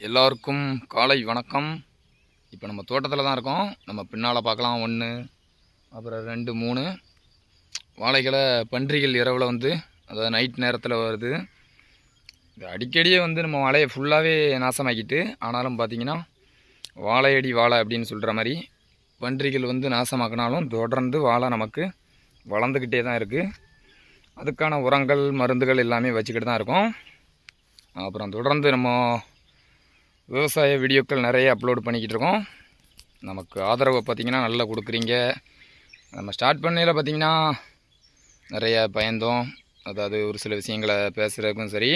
எல்லோருக்கும் காலை வணக்கம். இப்போ நம்ம தோட்டத்தில் தான் இருக்கோம். நம்ம பின்னால் பார்க்கலாம். ஒன்று அப்புறம் ரெண்டு மூணு. வாழைகளை பன்றிகள் இரவில் வந்து அதாவது நைட் நேரத்தில் வருது. இது அடிக்கடியே வந்து நம்ம வாழையை ஃபுல்லாகவே நாசமாக்கிட்டு ஆனாலும் பார்த்தீங்கன்னா வாழையடி வாழை அப்படின்னு சொல்கிற மாதிரி பன்றிகள் வந்து நாசமாக்கினாலும் தொடர்ந்து வாழை நமக்கு வளர்ந்துக்கிட்டே தான் இருக்குது அதுக்கான உரங்கள் மருந்துகள் எல்லாமே வச்சுக்கிட்டு தான் இருக்கோம். அப்புறம் தொடர்ந்து நம்ம விவசாய வீடியோக்கள் நிறைய அப்லோட் பண்ணிக்கிட்டு இருக்கோம் நமக்கு ஆதரவை பார்த்திங்கன்னா நல்லா கொடுக்குறீங்க. நம்ம ஸ்டார்ட் பண்ணையில் பார்த்திங்கன்னா நிறைய பயந்தோம். அதாவது ஒரு சில விஷயங்களை பேசுகிறதுக்கும் சரி.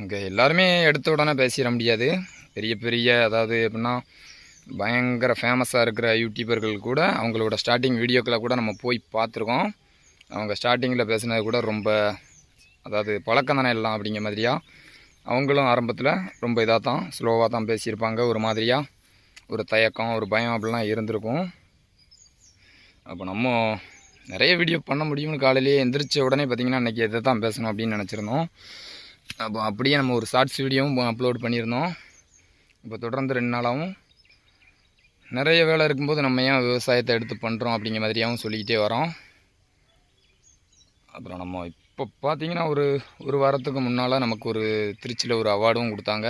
இங்கே எல்லாருமே எடுத்த உடனே பேசிட முடியாது. பெரிய பெரிய அதாவது எப்படின்னா பயங்கர ஃபேமஸாக இருக்கிற யூடியூபர்கள் கூட அவங்களோட ஸ்டார்டிங் வீடியோக்களை கூட நம்ம போய் பார்த்துருக்கோம். அவங்க ஸ்டார்டிங்கில் பேசுனது கூட ரொம்ப அதாவது பழக்கம் தானே எல்லாம் அப்படிங்கிற மாதிரியா? அவங்களும் ஆரம்பத்தில் ரொம்ப இதாக தான் ஸ்லோவாக தான் பேசியிருப்பாங்க. ஒரு மாதிரியாக ஒரு தயக்கம் ஒரு பயம் அப்படிலாம் இருந்திருக்கும். அப்போ நம்ம நிறைய வீடியோ பண்ண முடியும்னு காலையிலேயே எந்திரிச்ச உடனே பார்த்திங்கன்னா இன்றைக்கி இதை தான் பேசணும் அப்படின்னு நினச்சிருந்தோம். அப்போ அப்படியே நம்ம ஒரு ஷார்ட்ஸ் வீடியோவும் அப்லோட் பண்ணியிருந்தோம். இப்போ தொடர்ந்து ரெண்டு நாளாகவும் நிறைய வேலை இருக்கும்போது நம்ம ஏன் விவசாயத்தை எடுத்து பண்ணுறோம் அப்படிங்கிற மாதிரியாகவும் சொல்லிக்கிட்டே வரோம். அப்புறம் நம்ம இப்போ பார்த்தீங்கன்னா ஒரு ஒரு வாரத்துக்கு முன்னால் நமக்கு ஒரு திருச்சியில் ஒரு அவார்டும் கொடுத்தாங்க.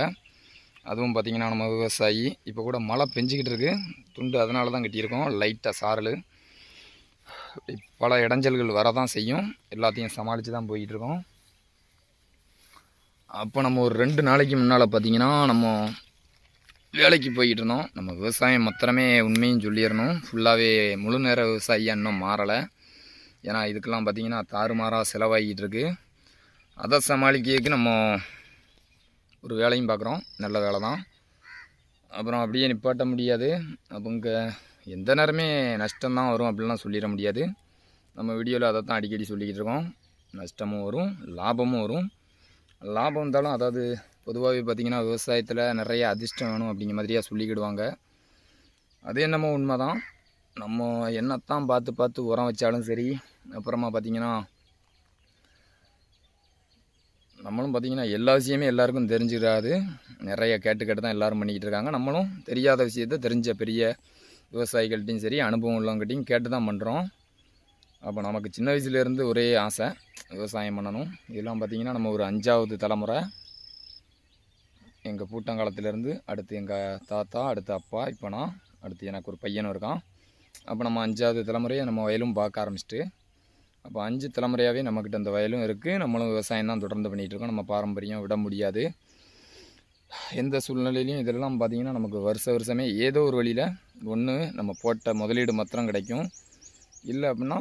அதுவும் பார்த்திங்கன்னா நம்ம விவசாயி. இப்போ கூட மழை பெஞ்சிக்கிட்டு இருக்குது துண்டு அதனால தான் கட்டியிருக்கோம். லைட்டாக சாரல். பல இடைஞ்சல்கள் வரதான் செய்யும். எல்லாத்தையும் சமாளித்து தான் போயிட்டுருக்கோம். அப்போ நம்ம ஒரு ரெண்டு நாளைக்கு முன்னால் பார்த்தீங்கன்னா நம்ம வேலைக்கு போய்கிட்டு இருந்தோம் நம்ம விவசாயம் மாத்திரமே உண்மையும் சொல்லிடணும். ஃபுல்லாகவே முழு நேர விவசாயியாக இன்னும் மாறலை. ஏன்னா இதுக்கெல்லாம் பார்த்திங்கன்னா தாறுமாறாக செலவாகிக்கிட்டு இருக்குது அதை சமாளிக்கிறதுக்கு நம்ம ஒரு வேலையும் பார்க்குறோம் நல்ல வேலை தான். அப்புறம் அப்படியே நிப்பாட்ட முடியாது. அப்போ இங்கே எந்த நேரமே நஷ்டம்தான் வரும் அப்படிலாம் சொல்லிட முடியாது. நம்ம வீடியோவில் அதை தான் அடிக்கடி சொல்லிக்கிட்டு இருக்கோம். நஷ்டமும் வரும் லாபமும் வரும். லாபம் இருந்தாலும் அதாவது பொதுவாகவே பார்த்திங்கன்னா விவசாயத்தில் நிறைய அதிர்ஷ்டம் வேணும் அப்படிங்கிற மாதிரியாக சொல்லிக்கிடுவாங்க. அது என்னமோ உண்மை தான் நம்ம என்னத்தான் பார்த்து பார்த்து உரம் வச்சாலும் சரி அப்புறமா பார்த்திங்கன்னா நம்மளும் பார்த்திங்கன்னா எல்லா விஷயமே எல்லாருக்கும் தெரிஞ்சிடாது நிறைய கேட்டு கேட்டு தான் எல்லோரும் பண்ணிக்கிட்டு இருக்காங்க. நம்மளும் தெரியாத விஷயத்த தெரிஞ்ச பெரிய விவசாயிகள்கிட்டையும் சரி அனுபவம் உள்ளவங்ககிட்டையும் கேட்டு தான் பண்ணுறோம் அப்போ நமக்கு சின்ன வயசுலேருந்து ஒரே ஆசை விவசாயம் பண்ணணும். இதெல்லாம் பார்த்திங்கன்னா நம்ம ஒரு அஞ்சாவது தலைமுறை. எங்கள் பூட்டங்காலத்துலேருந்து அடுத்து எங்கள் தாத்தா அடுத்து அப்பா இப்போ நான் அடுத்து எனக்கு ஒரு பையனும் இருக்கான். அப்போ நம்ம அஞ்சாவது தலைமுறையை நம்ம வயலும் பார்க்க ஆரம்பிச்சிட்டு அப்போ அஞ்சு தலைமுறையாகவே நம்மக்கிட்ட அந்த வயலும் இருக்குது நம்மளும் விவசாயம் தான் தொடர்ந்து பண்ணிகிட்டு இருக்கோம் நம்ம பாரம்பரியம் விட முடியாது. எந்த சூழ்நிலையிலையும் இதெல்லாம் பார்த்திங்கன்னா நமக்கு வருஷ வருஷமே ஏதோ ஒரு வழியில் ஒன்று நம்ம போட்ட முதலீடு மாத்திரம் கிடைக்கும். இல்லை அப்படின்னா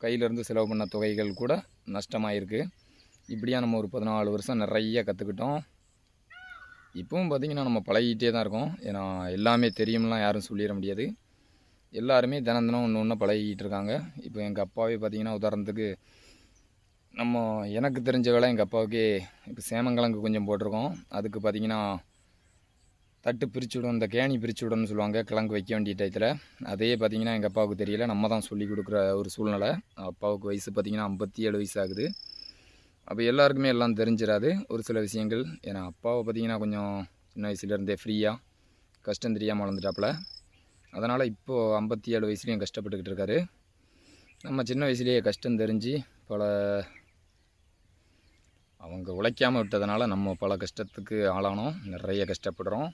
கையிலேருந்து செலவு பண்ண தொகைகள் கூட நஷ்டமாயிருக்கு. இப்படியாக நம்ம ஒரு பதினாலு வருஷம் நிறைய கற்றுக்கிட்டோம் இப்பவும் பார்த்திங்கன்னா நம்ம பழகிட்டே தான் இருக்கோம். ஏன்னா எல்லாமே தெரியும்லாம் யாரும் சொல்லிட முடியாது. எல்லாருமே தினம் தினம் ஒன்று ஒன்று பழகிட்டு இருக்காங்க. இப்போ எங்கள் அப்பாவே பார்த்திங்கன்னா உதாரணத்துக்கு நம்ம எனக்கு தெரிஞ்ச வேலை எங்கள் அப்பாவுக்கு இப்போ சேமங்கிழங்கு கொஞ்சம் போட்டிருக்கோம். அதுக்கு பார்த்திங்கன்னா தட்டு பிரித்து விடும் இந்த கேணி பிரித்து விடணும்னு சொல்லுவாங்க கிழங்கு வைக்க வேண்டிய டயத்தில். அதே பார்த்திங்கன்னா எங்கள் அப்பாவுக்கு தெரியல. நம்ம தான் சொல்லி கொடுக்குற ஒரு சூழ்நிலை. அப்பாவுக்கு வயசு பார்த்திங்கன்னா ஐம்பத்தி ஏழு வயசு ஆகுது. அப்போ எல்லாருக்குமே எல்லாம் தெரிஞ்சிடாது ஒரு சில விஷயங்கள் ஏன்னா அப்பாவை பார்த்திங்கன்னா கொஞ்சம் சின்ன வயசுலேருந்தே ஃப்ரீயாக கஷ்டம் தெரியாமல் வளர்ந்துட்டாப்புல. அதனால் இப்போது ஐம்பத்தி ஏழு வயசுலேயும் கஷ்டப்பட்டுக்கிட்டு இருக்காரு. நம்ம சின்ன வயசுலேயே கஷ்டம் தெரிஞ்சு பல அவங்க உழைக்காமல் விட்டதுனால நம்ம பல கஷ்டத்துக்கு ஆளானோம். நிறைய கஷ்டப்படுறோம்.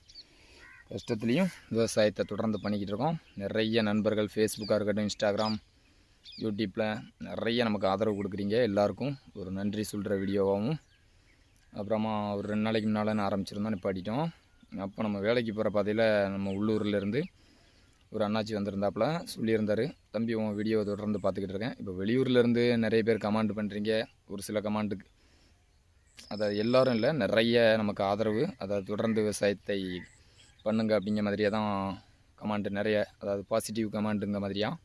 கஷ்டத்துலேயும் விவசாயத்தை தொடர்ந்து பண்ணிக்கிட்டு இருக்கோம். நிறைய நண்பர்கள் ஃபேஸ்புக்காக இருக்கட்டும் இன்ஸ்டாகிராம் யூடியூப்பில் நிறைய நமக்கு ஆதரவு கொடுக்குறீங்க. எல்லாருக்கும் ஒரு நன்றி சொல்கிற வீடியோவாகவும். அப்புறமா ஒரு ரெண்டு நாளைக்கு முன்னால் ஆரம்பிச்சிருந்தோம் நிப்பாட்டிட்டோம். அப்போ நம்ம வேலைக்கு போகிற பாதையில் நம்ம உள்ளூர்லேருந்து ஒரு அண்ணாச்சி வந்திருந்தாப்புல சொல்லியிருந்தார். தம்பி உன் வீடியோவை தொடர்ந்து பார்த்துக்கிட்டு இருக்கேன். இப்போ வெளியூர்லேருந்து நிறைய பேர் கமாண்ட் பண்ணுறீங்க ஒரு சில கமாண்டுக்கு அதாவது எல்லோரும் இல்லை நிறைய நமக்கு ஆதரவு. அதாவது தொடர்ந்து விவசாயத்தை பண்ணுங்க அப்படிங்கிற மாதிரியே தான் கமாண்டு நிறைய அதாவது பாசிட்டிவ் கமாண்டுங்க மாதிரியாக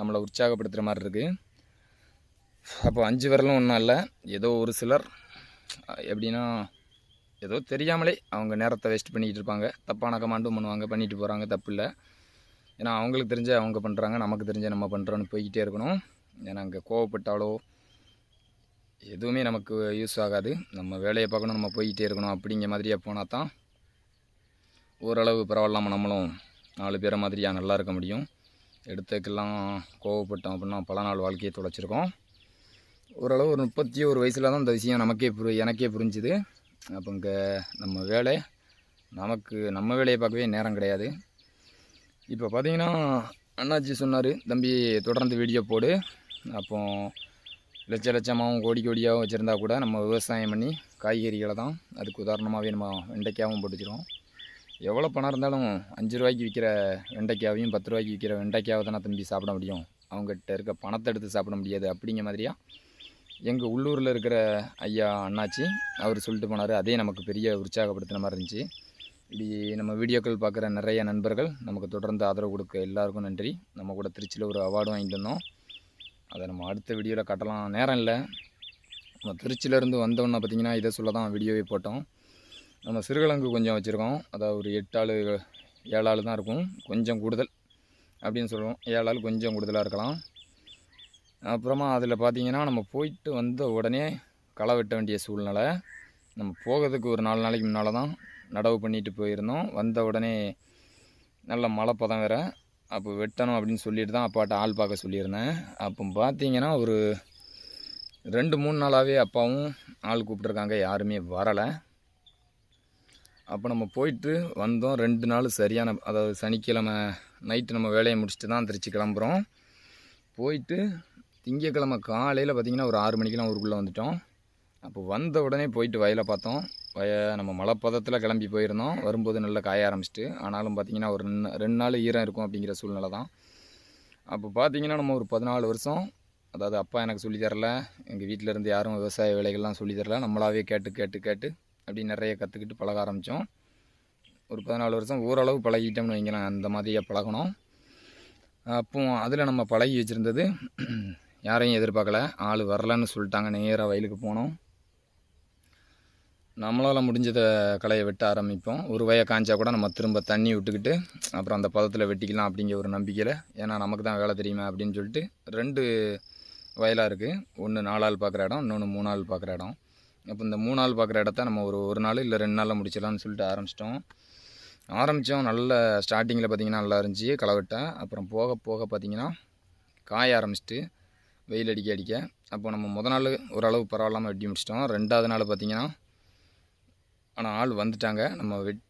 நம்மளை உற்சாகப்படுத்துகிற மாதிரி இருக்குது அப்போ அஞ்சு விரலும் ஒன்றும் இல்லை. ஏதோ ஒரு சிலர் எப்படின்னா ஏதோ தெரியாமலே அவங்க நேரத்தை வேஸ்ட் பண்ணிக்கிட்டு இருப்பாங்க. தப்பான கமாண்டும் பண்ணுவாங்க. பண்ணிட்டு போகிறாங்க தப்பு இல்லை. ஏன்னா அவங்களுக்கு தெரிஞ்ச அவங்க பண்ணுறாங்க நமக்கு தெரிஞ்ச நம்ம பண்ணுறோன்னு போய்கிட்டே இருக்கணும். ஏன்னா அங்கே கோவப்பட்டாலோ எதுவுமே நமக்கு யூஸ் ஆகாது. நம்ம வேலையை பார்க்கணும் நம்ம போய்கிட்டே இருக்கணும் அப்படிங்கிற மாதிரியே போனால் தான் ஓரளவு பரவாயில்லாமல் நம்மளும் நாலு பேரை மாதிரியாக நல்லா இருக்க முடியும். எடுத்துக்கெல்லாம் கோவப்பட்டோம் அப்படின்னா பல நாள் வாழ்க்கையை தொலைச்சிருக்கோம். ஓரளவு ஒரு முப்பத்தி ஒரு வயசில் தான் இந்த விஷயம் நமக்கே புரி எனக்கே புரிஞ்சுது. அப்போ இங்கே நம்ம வேலை நமக்கு நம்ம வேலையை பார்க்கவே நேரம் கிடையாது. இப்போ பார்த்தீங்கன்னா அண்ணாச்சி சொன்னார் தம்பி தொடர்ந்து வீடியோ போடு. அப்போ லட்ச லட்சமாகவும் கோடி கோடியாகவும் வச்சுருந்தா கூட நம்ம விவசாயம் பண்ணி காய்கறிகளை தான் அதுக்கு உதாரணமாகவே நம்ம வெண்டைக்காவும் போட்டுச்சிருக்கோம் எவ்வளோ பணம் இருந்தாலும் அஞ்சு ரூபாய்க்கு விற்கிற வெண்டைக்காவையும் பத்து ரூபாய்க்கு விற்கிற வெண்டைக்காவை தானே தம்பி சாப்பிட முடியும். அவங்ககிட்ட இருக்க பணத்தை எடுத்து சாப்பிட முடியாது. அப்படிங்கிற மாதிரியா? எங்கள் உள்ளூரில் இருக்கிற ஐயா அண்ணாச்சி அவர் சொல்லிட்டு போனார். அதே நமக்கு பெரிய உற்சாகப்படுத்தின மாதிரி இருந்துச்சு. இப்படி நம்ம வீடியோக்கள் பார்க்குற நிறைய நண்பர்கள் நமக்கு தொடர்ந்து ஆதரவு கொடுக்க எல்லாருக்கும் நன்றி. நம்ம கூட திருச்சியில் ஒரு அவார்டு வாங்கிட்டு வந்தோம். அதை நம்ம அடுத்த வீடியோவில் கட்டலாம். நேரம் இல்லை. நம்ம திருச்சியிலேருந்து வந்தோன்னா பார்த்தீங்கன்னா இதை சொல்ல தான் வீடியோவே போட்டோம். நம்ம சிறுகிழங்கு கொஞ்சம் வச்சுருக்கோம். அதாவது ஒரு எட்டு ஆள் ஏழு ஆள் தான் இருக்கும். கொஞ்சம் கூடுதல் அப்படின்னு சொல்லுவோம். ஏழு ஆள் கொஞ்சம் கூடுதலாக இருக்கலாம். அப்புறமா அதில் பார்த்தீங்கன்னா நம்ம போயிட்டு வந்த உடனே களை வெட்ட வேண்டிய சூழ்நிலை. நம்ம போகிறதுக்கு ஒரு நாலு நாளைக்கு முன்னால் தான் நடவு பண்ணிட்டு போயிருந்தோம். வந்த உடனே நல்ல மழை பதம் வேறு. அப்போ வெட்டணும் அப்படின்னு சொல்லிட்டு தான் அப்பாட்ட ஆள் பார்க்க சொல்லியிருந்தேன். அப்போ பார்த்தீங்கன்னா ஒரு ரெண்டு மூணு நாளாகவே அப்பாவும் ஆள் கூப்பிட்ருக்காங்க யாருமே வரலை. அப்போ நம்ம போயிட்டு வந்தோம். ரெண்டு நாள் சரியான அதாவது சனிக்கிழமை நைட்டு நம்ம வேலையை முடிச்சுட்டு தான் திருச்சி கிளம்புறோம். போயிட்டு திங்கக்கிழமை காலையில் பார்த்திங்கன்னா ஒரு ஆறு மணிக்கெலாம் ஊருக்குள்ளே வந்துட்டோம். அப்போ வந்த உடனே போயிட்டு வயலை பார்த்தோம். வய நம்ம மலைப்பதத்தில் கிளம்பி போயிருந்தோம். வரும்போது நல்லா காய ஆரம்பிச்சிட்டு ஆனாலும் பார்த்திங்கன்னா ஒரு ரெண்டு ரெண்டு நாள் ஈரம் இருக்கும் அப்படிங்கிற சூழ்நிலை தான். அப்போ பார்த்திங்கன்னா நம்ம ஒரு பதினாலு வருஷம் அதாவது அப்பா எனக்கு சொல்லி தரல எங்கள் வீட்டில் இருந்து யாரும் விவசாய வேலைகள்லாம் சொல்லி தரல நம்மளாவே கேட்டு கேட்டு கேட்டு அப்படி நிறைய கற்றுக்கிட்டு பழக ஆரம்பித்தோம் ஒரு பதினாலு வருஷம் ஓரளவு பழகிட்டோம்னு வைங்களேன் அந்த மாதிரியே பழகணும். அப்போ அதில் நம்ம பழகி வச்சுருந்தது யாரையும் எதிர்பார்க்கல ஆள் வரலன்னு சொல்லிட்டாங்க நேராக வயலுக்கு போனோம். நம்மளால் முடிஞ்சதை களையை வெட்ட ஆரம்பிப்போம். ஒரு வய காஞ்சால் கூட நம்ம திரும்ப தண்ணி விட்டுக்கிட்டு அப்புறம் அந்த பதத்தில் வெட்டிக்கலாம் அப்படிங்கிற ஒரு நம்பிக்கையில் ஏன்னா நமக்கு தான் வேலை தெரியுமா அப்படின்னு சொல்லிட்டு ரெண்டு வயலாக இருக்குது ஒன்று நாலாள் பார்க்குற இடம் இன்னொன்று மூணு நாள் பார்க்குற இடம். அப்போ இந்த மூணு நாள் பார்க்குற இடத்த நம்ம ஒரு ஒரு நாள் இல்லை ரெண்டு நாளில் முடிச்சிடலாம்னு சொல்லிட்டு ஆரம்பிச்சிட்டோம். ஆரம்பித்தோம் நல்ல ஸ்டார்டிங்கில் பார்த்திங்கன்னா நல்லா இருந்துச்சு களை வெட்ட அப்புறம் போக போக பார்த்திங்கன்னா காய ஆரம்பிச்சிட்டு வெயில் அடிக்க அடிக்க. அப்போ நம்ம முத நாள் ஓரளவு பரவாயில்லாமல் வெட்டி முடிச்சிட்டோம். ரெண்டாவது நாள் பார்த்திங்கன்னா ஆனால் ஆள் வந்துட்டாங்க. நம்ம வெட்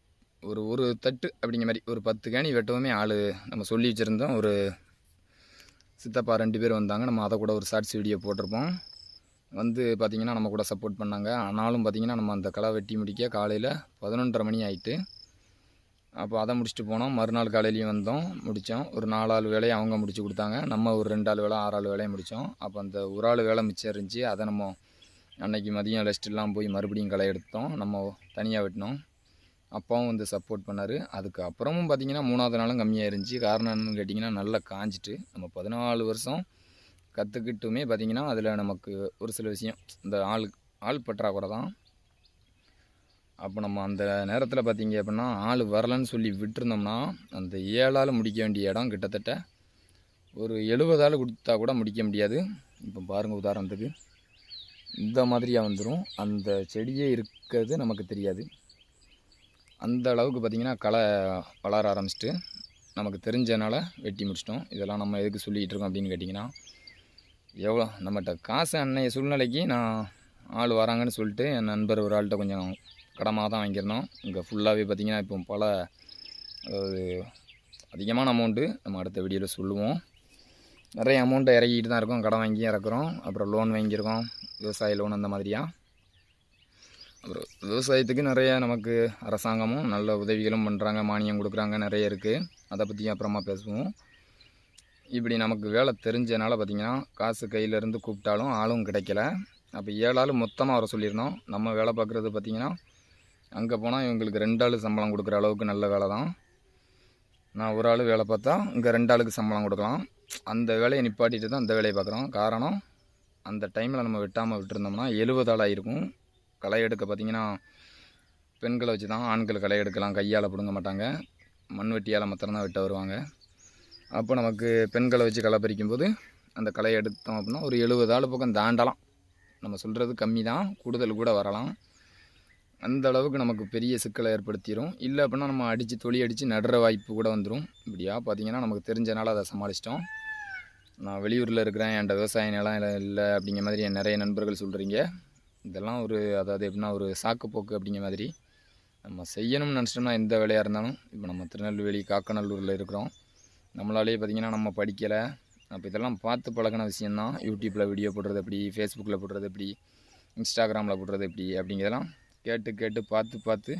ஒரு ஒரு தட்டு அப்படிங்கிற மாதிரி ஒரு பத்து கேணி வெட்டவுமே ஆள் நம்ம சொல்லி வச்சுருந்தோம். ஒரு சித்தப்பா ரெண்டு பேர் வந்தாங்க. நம்ம அதை கூட ஒரு ஷார்ட்ஸ் வீடியோ போட்டிருப்போம். வந்து பார்த்திங்கன்னா நம்ம கூட சப்போர்ட் பண்ணாங்க. ஆனாலும் பார்த்திங்கன்னா நம்ம அந்த களை வெட்டி முடிக்க காலையில் பதினொன்றரை மணி ஆயிட்டு அப்போ அதை முடிச்சுட்டு போனோம். மறுநாள் காலையிலையும் வந்தோம் முடித்தோம் ஒரு நாலாள் வேலையை அவங்க முடிச்சு கொடுத்தாங்க. நம்ம ஒரு ரெண்டு ஆள் வேலை ஆறு ஆள் வேலையை முடித்தோம் அப்போ அந்த ஒரு ஆள் வேலை மிச்சம் இருந்துச்சு. அதை நம்ம அன்னைக்கு மதியம் ரெஸ்ட்லாம் போய் மறுபடியும் களை எடுத்தோம். நம்ம தனியாக வெட்டினோம். அப்பாவும் வந்து சப்போர்ட் பண்ணார். அதுக்கு அப்புறமும் பார்த்திங்கன்னா மூணாவது நாளும் கம்மியாக இருந்துச்சு காரணம் என்னன்னு கேட்டிங்கன்னா நல்லா காஞ்சிட்டு நம்ம பதினாலு வருஷம் கற்றுக்கிட்டுமே பார்த்திங்கன்னா அதில் நமக்கு ஒரு சில விஷயம் இந்த ஆள் ஆள் பற்றாக்குறை தான். அப்போ நம்ம அந்த நேரத்தில் பார்த்தீங்க அப்படின்னா ஆள் வரலன்னு சொல்லி விட்டுருந்தோம்னா அந்த ஏழால் முடிக்க வேண்டிய இடம் கிட்டத்தட்ட ஒரு எழுபதாள் கொடுத்தா கூட முடிக்க முடியாது. இப்போ பாருங்கள் உதாரணத்துக்கு. இந்த மாதிரியாக வந்துடும் அந்த செடியே இருக்கிறது நமக்கு தெரியாது. அந்த அளவுக்கு பார்த்திங்கன்னா களை வளர ஆரம்பிச்சிட்டு நமக்கு தெரிஞ்சனால வெட்டி முடிச்சிட்டோம். இதெல்லாம் நம்ம எதுக்கு சொல்லிகிட்டு இருக்கோம் அப்படின்னு கேட்டிங்கன்னா எவ்வளோ நம்மகிட்ட காசு அன்னைய சூழ்நிலைக்கு நான் ஆள் வராங்கன்னு சொல்லிட்டு என் நண்பர் ஒரு ஆள்கிட்ட கொஞ்சம் கடமாக தான் வாங்கியிருந்தோம். இங்கே ஃபுல்லாகவே பார்த்திங்கன்னா இப்போ பல அதாவது அதிகமான அமௌண்ட்டு நம்ம அடுத்த வீடியோவில் சொல்லுவோம். நிறைய அமௌண்ட்டை இறக்கிட்டு தான் இருக்கோம். கடன் வாங்கி இறக்குறோம். அப்புறம் லோன் வாங்கியிருக்கோம். விவசாய லோன் அந்த மாதிரியா? அப்புறம் விவசாயத்துக்கு நிறைய நமக்கு அரசாங்கமும் நல்ல உதவிகளும் பண்ணுறாங்க மானியம் கொடுக்குறாங்க நிறைய இருக்குது அதை பற்றி அப்புறமா பேசுவோம். இப்படி நமக்கு வேலை தெரிஞ்சனால பார்த்திங்கன்னா காசு கையிலேருந்து கூப்பிட்டாலும் ஆளும் கிடைக்கல. அப்போ ஏழு மொத்தமாக வர சொல்லியிருந்தோம். நம்ம வேலை பார்க்குறது பார்த்திங்கன்னா அங்கே போனால் இவங்களுக்கு ரெண்டு ஆள் சம்பளம் கொடுக்குற அளவுக்கு நல்ல வேலை தான். நான் ஒரு ஆள் வேலை பார்த்தா இங்கே ரெண்டு ஆளுக்கு சம்பளம் கொடுக்கலாம். அந்த வேலையை நிப்பாட்டிட்டு தான் அந்த வேலையை பார்க்குறோம். காரணம் அந்த டைமில் நம்ம வெட்டாமல் விட்டுருந்தோம்னா எழுபது ஆகிருக்கும் களை எடுக்க பார்த்திங்கன்னா பெண்களை வச்சு தான் ஆண்கள் களை எடுக்கலாம். கையால் பிடுங்க மாட்டாங்க. மண் வெட்டியால் மாத்திரம்தான் வெட்ட வருவாங்க. அப்போ நமக்கு பெண்களை வச்சு களை பறிக்கும் போது அந்த களை எடுத்தோம் அப்படின்னா ஒரு எழுபது ஆள் பக்கம் தாண்டலாம். நம்ம சொல்கிறது கம்மி தான் கூடுதல் கூட வரலாம். அந்த அளவுக்கு நமக்கு பெரிய சிக்கலை ஏற்படுத்திடும் இல்லை அப்படின்னா நம்ம அடித்து தொழி அடித்து நடுற வாய்ப்பு கூட வந்துடும் இப்படியா பார்த்தீங்கன்னா நமக்கு தெரிஞ்சனால அதை சமாளிச்சிட்டோம். நான் வெளியூரில் இருக்கிறேன் என்கிட்ட விவசாய நிலம் இல்லை அப்படிங்கிற மாதிரி என் நிறைய நண்பர்கள் சொல்கிறீங்க இதெல்லாம் ஒரு அதாவது எப்படின்னா ஒரு சாக்கு போக்கு அப்படிங்கிற மாதிரி. நம்ம செய்யணும்னு நினச்சிட்டோம்னா எந்த வேலையாக இருந்தாலும் இப்போ நம்ம திருநெல்வேலி காக்கநல்லூரில் இருக்கிறோம். நம்மளாலேயே பார்த்திங்கன்னா நம்ம படிக்கலை. அப்போ இதெல்லாம் பார்த்து பழகின விஷயந்தான் யூடியூப்பில் வீடியோ போடுறது எப்படி ஃபேஸ்புக்கில் போடுறது எப்படி இன்ஸ்டாகிராமில் போடுறது எப்படி அப்படிங்கிறதெல்லாம் கேட்டு கேட்டு பார்த்து பார்த்து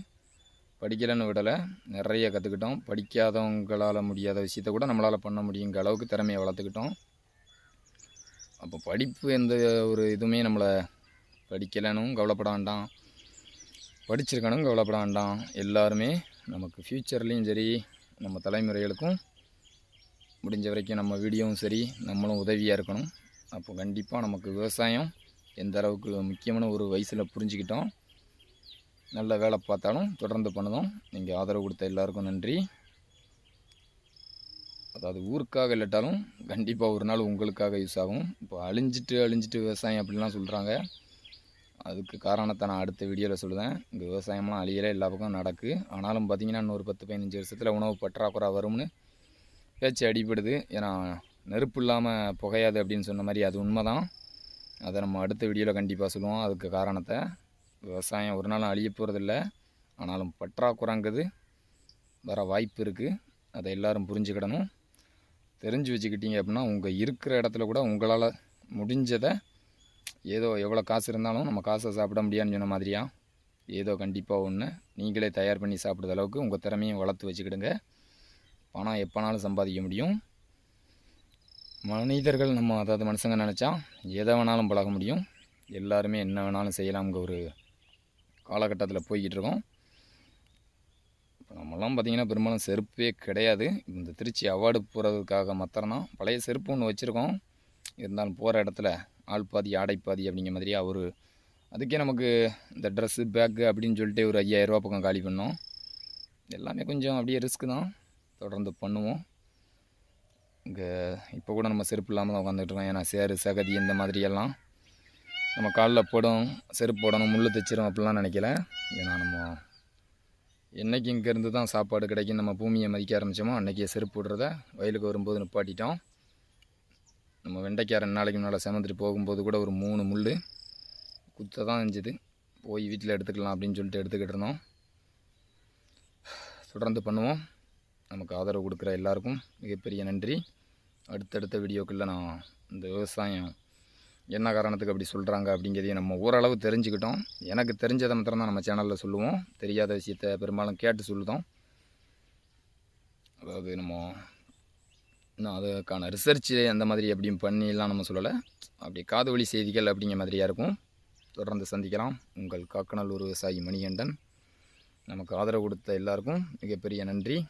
படிக்கலைன்னு விடலை. நிறைய கற்றுக்கிட்டோம் படிக்காதவங்களால் முடியாத விஷயத்த கூட நம்மளால் பண்ண முடியுங்கிற அளவுக்கு திறமையை வளர்த்துக்கிட்டோம். அப்போ படிப்பு எந்த ஒரு இதுவுமே நம்மளை படிக்கலைனும் கவலைப்பட வேண்டாம். படிச்சிருக்கணும் கவலைப்பட வேண்டாம். எல்லாருமே நமக்கு ஃப்யூச்சர்லேயும் சரி நம்ம தலைமுறைகளுக்கும் முடிஞ்ச வரைக்கும் நம்ம வீடியோவும் சரி நம்மளும் உதவியாக இருக்கணும். அப்போ கண்டிப்பாக நமக்கு விவசாயம் எந்த அளவுக்கு முக்கியமான ஒரு வயசில் புரிஞ்சுக்கிட்டோம். நல்ல வேலை பார்த்தாலும் தொடர்ந்து பண்ணதும். நீங்கள் ஆதரவு கொடுத்த எல்லாருக்கும் நன்றி. அதாவது ஊருக்காக இல்லாட்டாலும் கண்டிப்பாக ஒரு நாள் உங்களுக்காக யூஸ் ஆகும். இப்போ அழிஞ்சிட்டு அழிஞ்சிட்டு விவசாயம் அப்படிலாம் சொல்கிறாங்க அதுக்கு காரணத்தை நான் அடுத்த வீடியோவில் சொல்லுவேன் இங்கே விவசாயம்லாம் அழியலே எல்லா பக்கம் நடக்கு. ஆனாலும் பார்த்திங்கன்னா இன்னொரு பத்து பதினஞ்சு வருஷத்தில் உணவு பற்றாக்குறை வரும்னு பேச்சு அடிபடுது. ஏன்னா நெருப்பு இல்லாமல் புகையாது அப்படின்னு சொன்ன மாதிரி அது உண்மை தான் அதை நம்ம அடுத்த வீடியோவில் கண்டிப்பாக சொல்லுவோம். அதுக்கு காரணத்தை விவசாயம் ஒரு நாளும் அழிய போகிறதில்ல ஆனாலும் பற்றாக்குறைங்கிறது வர வாய்ப்பு இருக்குது அதை எல்லோரும் புரிஞ்சுக்கிடணும். தெரிஞ்சு வச்சுக்கிட்டீங்க அப்படின்னா உங்கள் இருக்கிற இடத்துல கூட உங்களால் முடிஞ்சதை ஏதோ எவ்வளோ காசு இருந்தாலும் நம்ம காசை சாப்பிட முடியாதுன்னு சொன்ன மாதிரியா? ஏதோ கண்டிப்பாக ஒன்று நீங்களே தயார் பண்ணி சாப்பிட்ற அளவுக்கு உங்கள் திறமையும் வளர்த்து வச்சுக்கிடுங்க. பணம் எப்போனாலும் சம்பாதிக்க முடியும். மனிதர்கள் நம்ம அதாவது மனுஷங்க நினச்சா எதை வேணாலும் பழக முடியும். எல்லாருமே என்ன வேணாலும் செய்யலாம்ங்கிற ஒரு காலகட்டத்தில் போய்கிட்டு இருக்கோம். நம்மலாம் பார்த்திங்கன்னா பெரும்பாலும் செருப்பே கிடையாது. இந்த திருச்சி அவார்டு போகிறதுக்காக மாத்திரம்தான் பழைய செருப்பு ஒன்று வச்சுருக்கோம். இருந்தாலும் போகிற இடத்துல ஆள் பாதி ஆடை பாதி அப்படிங்கிற மாதிரி அவர் அதுக்கே நமக்கு இந்த ட்ரெஸ்ஸு பேக்கு அப்படின்னு சொல்லிட்டு ஒரு ஐயாயிரரூபா பக்கம் காலி பண்ணோம். எல்லாமே கொஞ்சம் அப்படியே ரிஸ்க்கு தான். தொடர்ந்து பண்ணுவோம். இங்கே இப்போ கூட நம்ம செருப்பு இல்லாமல் தான் உட்காந்துட்டு இருக்கோம். ஏன்னா சேரு சகதி இந்த மாதிரியெல்லாம் நம்ம காலில் போடும் செருப்பு போடணும் முள் தைச்சிரும் அப்படிலாம் நினைக்கல. ஏன்னா நம்ம என்றைக்கு இங்கேருந்து தான் சாப்பாடு கிடைக்கும் நம்ம பூமியை மதிக்க ஆரம்பித்தோமோ அன்றைக்கி செருப்பு விடுறத வயலுக்கு வரும்போது நிப்பாட்டிட்டோம். நம்ம வெண்டைக்காய் ரெண்டு நாளைக்கு முன்னால் செமந்துட்டு போகும்போது கூட ஒரு மூணு முள் குத்த தான் இருந்துச்சு. போய் வீட்டில் எடுத்துக்கலாம் அப்படின்னு சொல்லிட்டு எடுத்துக்கிட்டு இருந்தோம். தொடர்ந்து பண்ணுவோம். நமக்கு ஆதரவு கொடுக்குற எல்லாருக்கும் மிகப்பெரிய நன்றி. அடுத்தடுத்த வீடியோக்குள்ளே நான் இந்த விவசாயம் என்ன காரணத்துக்கு அப்படி சொல்கிறாங்க அப்படிங்கிறதையும் நம்ம ஓரளவு தெரிஞ்சுக்கிட்டோம். எனக்கு தெரிஞ்சதை மாத்திரம் தான் நம்ம சேனலில் சொல்லுவோம். தெரியாத விஷயத்தை பெரும்பாலும் கேட்டு சொல்லுதோம். அதாவது நம்ம இன்னும் அதுக்கான ரிசர்ச்சு அந்த மாதிரி எப்படியும் பண்ணிலாம் நம்ம சொல்லலை. அப்படி காது வழி செய்திகள் அப்படிங்கிற மாதிரியாக இருக்கும். தொடர்ந்து சந்திக்கலாம். உங்கள் காக்கநல்லூர் விவசாயி மணிகண்டன். நமக்கு ஆதரவு கொடுத்த எல்லாருக்கும் மிகப்பெரிய நன்றி.